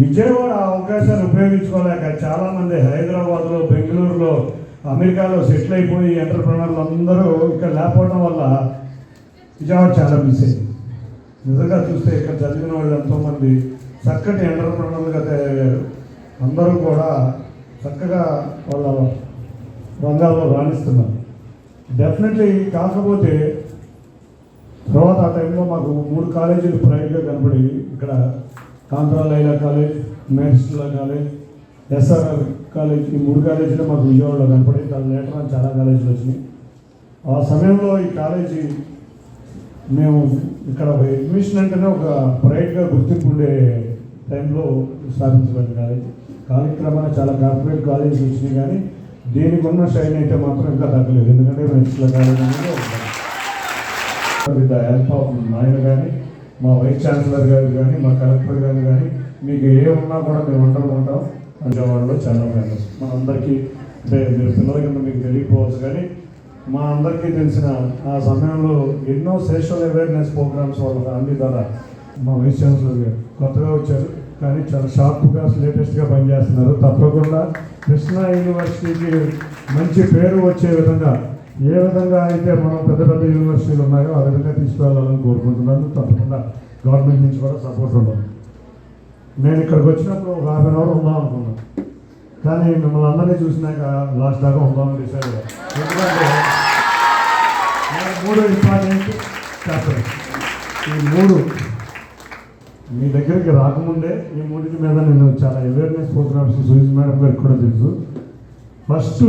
విజయవాడ అవకాశాన్ని ఉపయోగించుకోలేక చాలామంది హైదరాబాద్లో బెంగళూరులో అమెరికాలో సెటిల్ అయిపోయి ఎంటర్ప్రినర్లు అందరూ ఇక్కడ లేకపోవడం వల్ల విజయవాడ చాలా మిస్ అయింది. నిజంగా చూస్తే ఇక్కడ చదివిన వాళ్ళు ఎంతోమంది చక్కటి ఎంటర్ప్రినర్లుగా తయారయ్యారు అందరూ కూడా చక్కగా వాళ్ళ రంగాల్లో రాణిస్తున్నారు. డెఫినెట్లీ కాకపోతే తర్వాత ఆ టైంలో మాకు మూడు కాలేజీలు ప్రైవేట్గా కనబడి ఇక్కడ ఆంధ్ర లైలా కాలేజ్ మేడ్స్లా కాలేజ్ ఎస్ఆర్ఆర్ కాలేజ్ ఈ మూడు కాలేజీలు మాకు విజయవాడలో కనపడి దాని లేటర్ చాలా కాలేజీలు వచ్చినాయి. ఆ సమయంలో ఈ కాలేజీ మేము ఇక్కడ అడ్మిషన్ అంటేనే ఒక ప్రైవేట్గా గుర్తింపు ఉండే టైంలో స్థాపించబడిన కాలేజ్. కాలక్రమాన చాలా కార్పొరేట్ కాలేజీలు వచ్చినాయి కానీ దీనికి ఉన్న షైన్ అయితే మాత్రం ఇంకా తగ్గలేదు. ఎందుకంటే మెడిసిన్ల కాలేజ్ అనేది ఒక విత్ ద హెల్ప్ ఆఫ్ నాయన కానీ మా వైస్ ఛాన్సలర్ గారు కానీ మా కలెక్టర్ గారు కానీ మీకు ఏ ఉన్నా కూడా మేము అందరం ఉంటాం. విజయవాడలో చాలా ఫేమస్ మా అందరికీ అంటే మీరు పిల్లల కింద మీకు తెలియకపోవచ్చు కానీ మా అందరికీ తెలిసిన ఆ సమయంలో ఎన్నో సోషల్ అవేర్నెస్ ప్రోగ్రామ్స్ వాళ్ళ ఫ్యామిలీ ద్వారా మా వైస్ ఛాన్సలర్ గారు కొత్తగా వచ్చారు. కానీ చాలా షార్ప్గా లేటెస్ట్గా పనిచేస్తున్నారు. తప్పకుండా కృష్ణా యూనివర్సిటీకి మంచి పేరు వచ్చే విధంగా ఏ విధంగా అయితే మనం పెద్ద పెద్ద యూనివర్సిటీలు ఉన్నాయో ఆ విధంగా తీసుకువెళ్ళాలని కోరుకుంటున్నాను తప్పకుండా గవర్నమెంట్ నుంచి కూడా సపోర్ట్ ఉండాలి. నేను ఇక్కడికి వచ్చినప్పుడు ఒక హాఫ్ అన్ అవర్ ఉందాం అనుకున్నాను కానీ మిమ్మల్ని అందరినీ చూసినాక లాస్ట్ దాకా ఉందామని డిసైడ్ ఎందుకంటే మూడు ఇంపార్టెంట్ చేస్తాను ఈ మూడు మీ దగ్గరికి రాకముందే ఈ మూడింటి మీద నేను చాలా అవేర్నెస్ ప్రోగ్రామ్స్ సునీల్ మేడం గారికి కూడా తెలుసు. ఫస్ట్